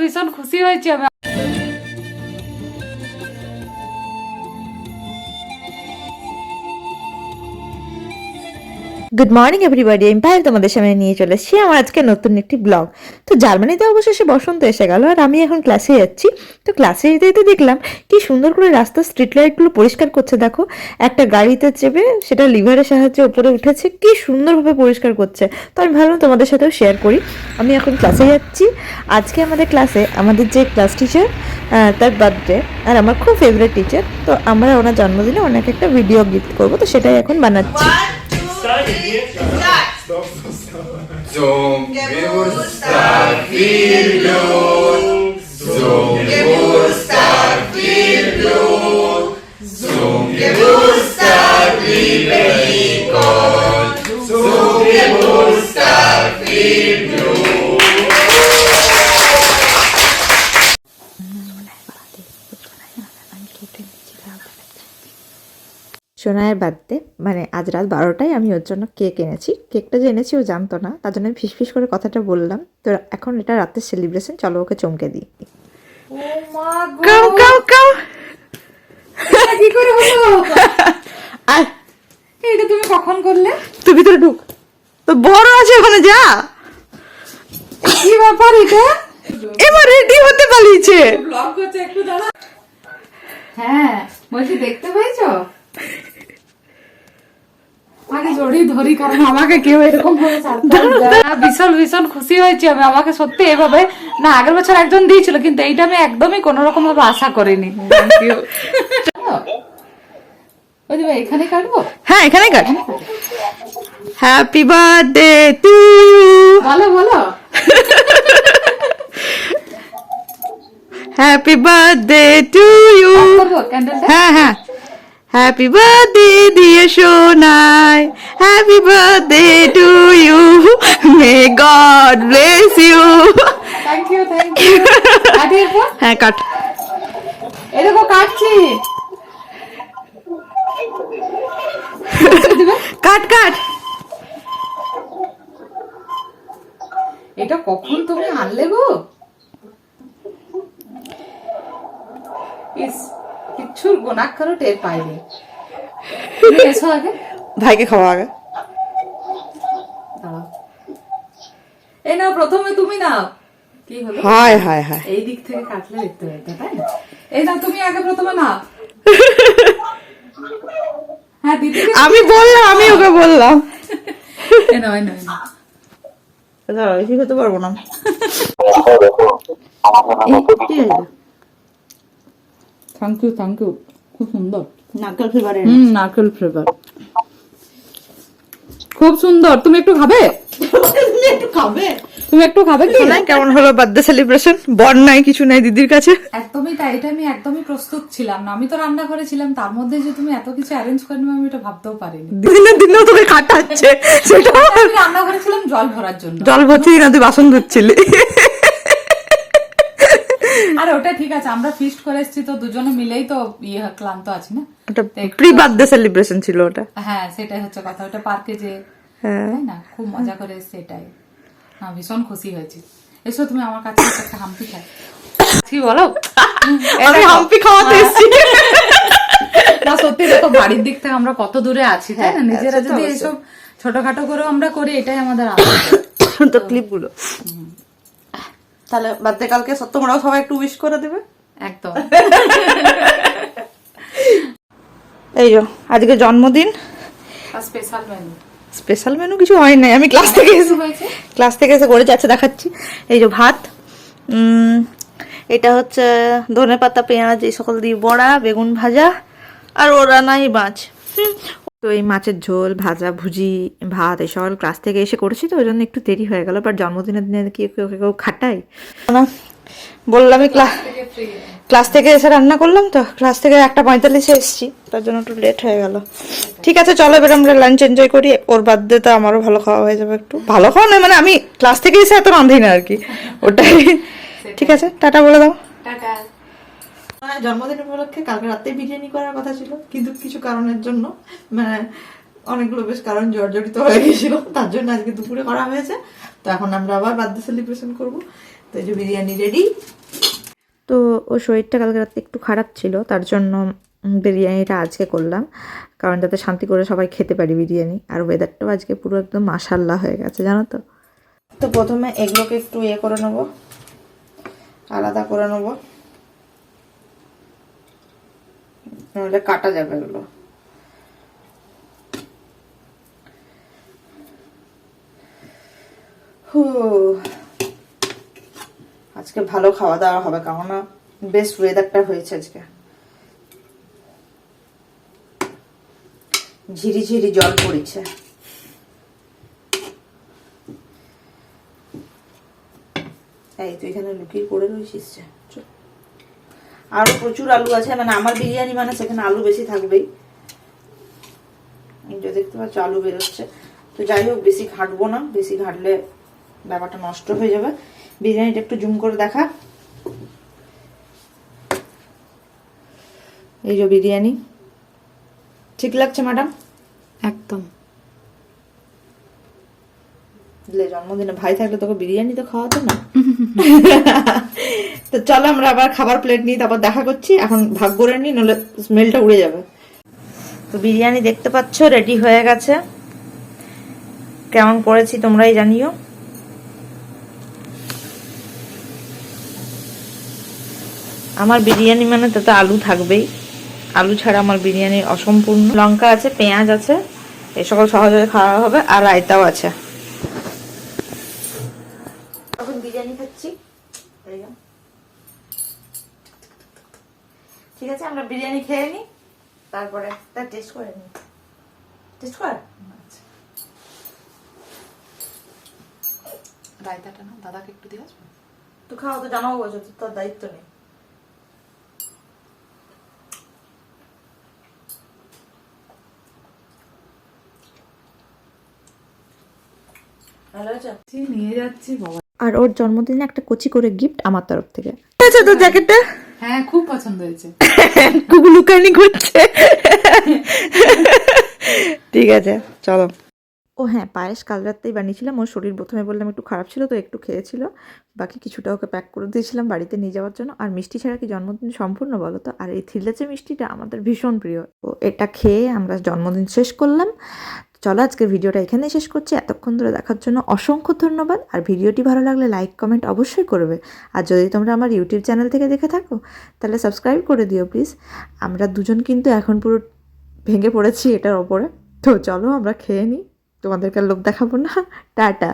ভীষণ খুশি হয়েছি আমি। গুড মর্নিং এভরিবডি আমি পায়েল তোমাদের সামনে নিয়ে চলে এসেছি আমার আজকে নতুন একটি ব্লগ তো জার্মানিতে অবশেষে বসন্ত এসে গেল আর আমি এখন ক্লাসে যাচ্ছি। তো ক্লাসে যেতে যেতে দেখলাম, কি সুন্দর করে রাস্তার স্ট্রিট লাইটগুলো পরিষ্কার করছে, দেখো। একটা গাড়িতে চেপে সেটা লিভারের সাহায্যে উপরে উঠেছে, কি সুন্দরভাবে পরিষ্কার করছে। তো আমি ভাবলাম তোমাদের সাথেও শেয়ার করি। আমি এখন ক্লাসে যাচ্ছি। আজকে আমাদের ক্লাসে আমাদের যে ক্লাস টিচার তার বার্থডে আর আমার খুব ফেভারিট টিচার তো আমরা ওনার জন্মদিনে ওনাকে একটা ভিডিও গিফট করব, তো সেটাই এখন বানাচ্ছি। সোনায়ের বার্থডে মানে আজ রাত বারোটায় আমি ওর জন্য কেক এনেছি। কেকটা যে এনেছি ও জানতো না তার জন্য আমি ফিস ফিস করে কথাটা বললাম তো এখন এটা রাতের সেলিব্রেশন চলো ওকে চমকে দিই। এটা তুমি কখন করলে? তুই ভিতরে ঢুক। তো বড় আছে ওখানে যা। কি ব্যাপার এটা? এবার রেডি হতে পালিয়েছে। ব্লগ করছে একটু দাঁড়া। হ্যাঁ বলছি দেখতে পাইছো? আগে জড়িয়ে ধরি কারণ আমাকে কেউ এরকম ভাবে surprise দেয় না। ভীষণ ভীষণ খুশি হয়েছি আমি। আমাকে সত্যি এভাবে না আগের বছর একজন দিয়েছিল কিন্তু এইটা আমি একদমই কোনো রকম ভাবে আশা করিনি থ্যাংক ওই দিবা এখানে কাটবো? হ্যাঁ এখানে কাট হ্যাপি বার্থডে টু বলো বলো। Happy birthday to? ইউ হ্যাঁ হ্যাঁ। Happy birthday dear Sonai happy birthday to you may God bless you thank you thank you হ্যাঁ কাট। এরকম কাটছি। কাট কাট। এটা কখন তুমি আনলে গো? ইস কিচ্ছুর গোনাক্ষরও টের পাইনি তুমি এসো আগে। ভাইকে খাওয়া আগে। দাঁড়াও। এই নাও প্রথমে তুমি নাও। কি হলো? হায় হায় হায়। এই দিক থেকে কাটলে দেখতে পেতে তাই না? এই নাও তুমি আগে প্রথমে নাও। হ্যাঁ দিদি আমি বললাম আমি ওকে বললাম। এই নাও এই নাও, দাঁড়াও পারব না। থ্যাংক ইউ থ্যাংক ইউ খুব সুন্দর। নারকেল ফ্লেভারের হুম নারকেল ফ্লেভার খুব সুন্দর। তুমি একটু খাবে? একটু খাবে। তুমি একটু খাবে কি? কেমন হলো বার্থডে সেলিব্রেশন বর নাই কিছু নাই দিদির কাছে? একদমই তাই এটা আমি একদমই প্রস্তুত ছিলাম না। আমি তো রান্না করেছিলাম তার মধ্যে যে তুমি এত কিছু অ্যারেঞ্জ করে নেবে আমি এটা ভাবতেও পারিনি। দিনে দিনেও তোকে খাটাচ্ছে সেটা আমি রান্না করেছিলাম জল ভরার জন্য। জল ভর্তি না তুই বাসন ধুচ্ছিলি। আর ওটা ঠিক আছে আমরা ফিস্ট করে এসেছি তো দুজনে মিলেই তো ইয়ে ক্লান্ত আছি না? ওটা প্রি বার্থডে সেলিব্রেশন ছিল ওটা। হ্যাঁ সেটাই হচ্ছে কথা ওটা পার্কে যে হ্যাঁ। তাই না? খুব মজা করে এসেছে এটাই না ভীষণ খুশি হয়েছি। এসো তুমি আমার কাছে একটা হাম্পি খাই কি বলো? আমি হাম্পি খাওয়াতে এসেছি। না সত্যি দেখো বাড়ির দিক থেকে আমরা কত দূরে আছি তাই না? হ্যাঁ, নিজেরা যদি। এসব ছোটখাটো করেও আমরা করি এটাই আমাদের আনন্দ। তো ক্লিপগুলো তাহলে বার্থডে কালকে তোমরাও সবাই একটু উইশ করে দেবে। একদম। এই যো আজকে জন্মদিন। স্পেশাল মেনু স্পেশাল মেনু কিছু হয় নাই আমি ক্লাস থেকে এসে ক্লাস থেকে এসে করে যাচ্ছে দেখাচ্ছি। এই যে ভাত এটা হচ্ছে ধনে পাতা পেঁয়াজ এই সকল দিয়ে বড়া বেগুন ভাজা আর ওরা নাই মাছ। তো এই মাছের ঝোল ভাজা ভুজি ভাত এই সকল ক্লাস থেকে এসে করেছি তো ওই জন্য একটু দেরি হয়ে গেল। বাট জন্মদিনের দিনে কি কেউ কেউ খাটাই বললাম বললামই ক্লাস ক্লাস থেকে এসে রান্না করলাম তো ক্লাস থেকে একটা পঁয়তাল্লিশে এসেছি তার জন্য একটু লেট হয়ে গেল। ঠিক আছে চলো এবার আমরা লাঞ্চ এনজয় করি ওর বার্থডে তো আমারও ভালো খাওয়া হয়ে যাবে একটু। ভালো খাওয়া নয় মানে আমি ক্লাস থেকে এসে এত রাঁধি না আর কি ওটাই। ঠিক আছে টাটা বলে দাও। টাটা। জন্মদিন উপলক্ষে কালকে রাতে বিরিয়ানি করার কথা ছিল কিন্তু কিছু কারণের জন্য মানে অনেকগুলো বেশ কারণ জর্জরিত হয়ে গেছিল তার জন্য আজকে দুপুরে করা হয়েছে। তো তো এখন আমরা আবার বার্থডে সেলিব্রেশন করব। তো এই যে বিরিয়ানি রেডি তো ও শরীরটা কালকে রাতে একটু খারাপ ছিল তার জন্য বিরিয়ানিটা আজকে করলাম কারণ যাতে শান্তি করে সবাই খেতে পারি বিরিয়ানি আর ওয়েদারটাও আজকে পুরো একদম মাসাল্লা হয়ে গেছে জানো তো? তো প্রথমে এগুলোকে একটু ইয়ে করে নেব আলাদা করে নেব। নইলে কাটা যাবে এগুলো আজকে ভালো খাওয়া দাওয়া হবে, কেননা বেস্ট ওয়েদারটা হয়েছে আজকে। ঝিরি ঝিরি জল পড়েছে। এই তুই এখানে লুকিয়ে পড়ে রয়েছিস যে। আরও প্রচুর আলু আছে মানে আমার বিরিয়ানি মানে সেখানে আলু বেশি থাকবেই। যে দেখতে পাচ্ছ, আলু বেরোচ্ছে। তো যাই হোক, বেশি ঘাটবো না, বেশি ঘাটলে ব্যাপারটা নষ্ট হয়ে যাবে। বিরিয়ানিটা একটু জুম করে দেখা। এই যে বিরিয়ানি। ঠিক লাগছে, ম্যাডাম? একদম। দিলে জন্মদিনে ভাই থাকলে তোকে বিরিয়ানি তো খাওয়াতো না। তো চলো আমরা আবার খাবার প্লেট নিয়ে তারপর দেখা করছি এখন ভাগ করে নিই নলে স্মেলটা উড়ে যাবে। তো বিরিয়ানি দেখতে পাচ্ছ রেডি হয়ে গেছে। কেমন করেছি তোমরাই জানিও। আমার বিরিয়ানি মানে তাতে আলু থাকবেই। আলু ছাড়া আমার বিরিয়ানি অসম্পূর্ণ। লঙ্কা আছে পেঁয়াজ আছে এই সকল সহজে খাওয়া হবে আর রায়তাও আছে। এখন বিরিয়ানি খাচ্ছি। ঠিক আছে আমরা বিরিয়ানি খেয়ে নিই তারপরে তার টেস্ট করে নিই টেস্ট কর? রায়তাটা না দাদাকে একটু দিয়ে আসব? তো খাওয়া তো জানাব বলছো তোর দায়িত্ব নেই। ভালো আছে? নিয়ে যাচ্ছি বাবা। আর ওর জন্মদিনে একটা কচি করে গিফট আমার তরফ থেকে। আচ্ছা তোর জ্যাকেটটা হ্যাঁ খুব পছন্দ হয়েছে। খুব লুকানি করছে ঠিক আছে চলো। ও হ্যাঁ পায়েস কাল রাত্রেই বানিয়েছিলাম। ওর শরীর প্রথমে বললাম একটু খারাপ ছিল, তো একটু খেয়েছিল। বাকি কিছুটা ওকে প্যাক করে দিয়েছিলাম বাড়িতে নিয়ে যাওয়ার জন্য। আর মিষ্টি ছাড়া কি জন্মদিন সম্পূর্ণ বলো তো? আর এই থিল্লাচে মিষ্টিটা আমাদের ভীষণ প্রিয়। তো এটা খেয়ে আমরা জন্মদিন শেষ করলাম। চলো আজকে ভিডিওটা এখানেই শেষ করছি। এতক্ষণ ধরে দেখার জন্য অসংখ্য ধন্যবাদ। আর ভিডিওটি ভালো লাগলে লাইক কমেন্ট অবশ্যই করবে। আর যদি তোমরা আমার ইউটিউব চ্যানেল থেকে দেখে থাকো, তাহলে সাবস্ক্রাইব করে দিও প্লিজ আমরা দুজন কিন্তু এখন পুরো ভেঙে পড়েছি এটার ওপরে। তো চলো আমরা খেয়ে নিই। তোমাদেরকে লোক দেখাবো না। টাটা।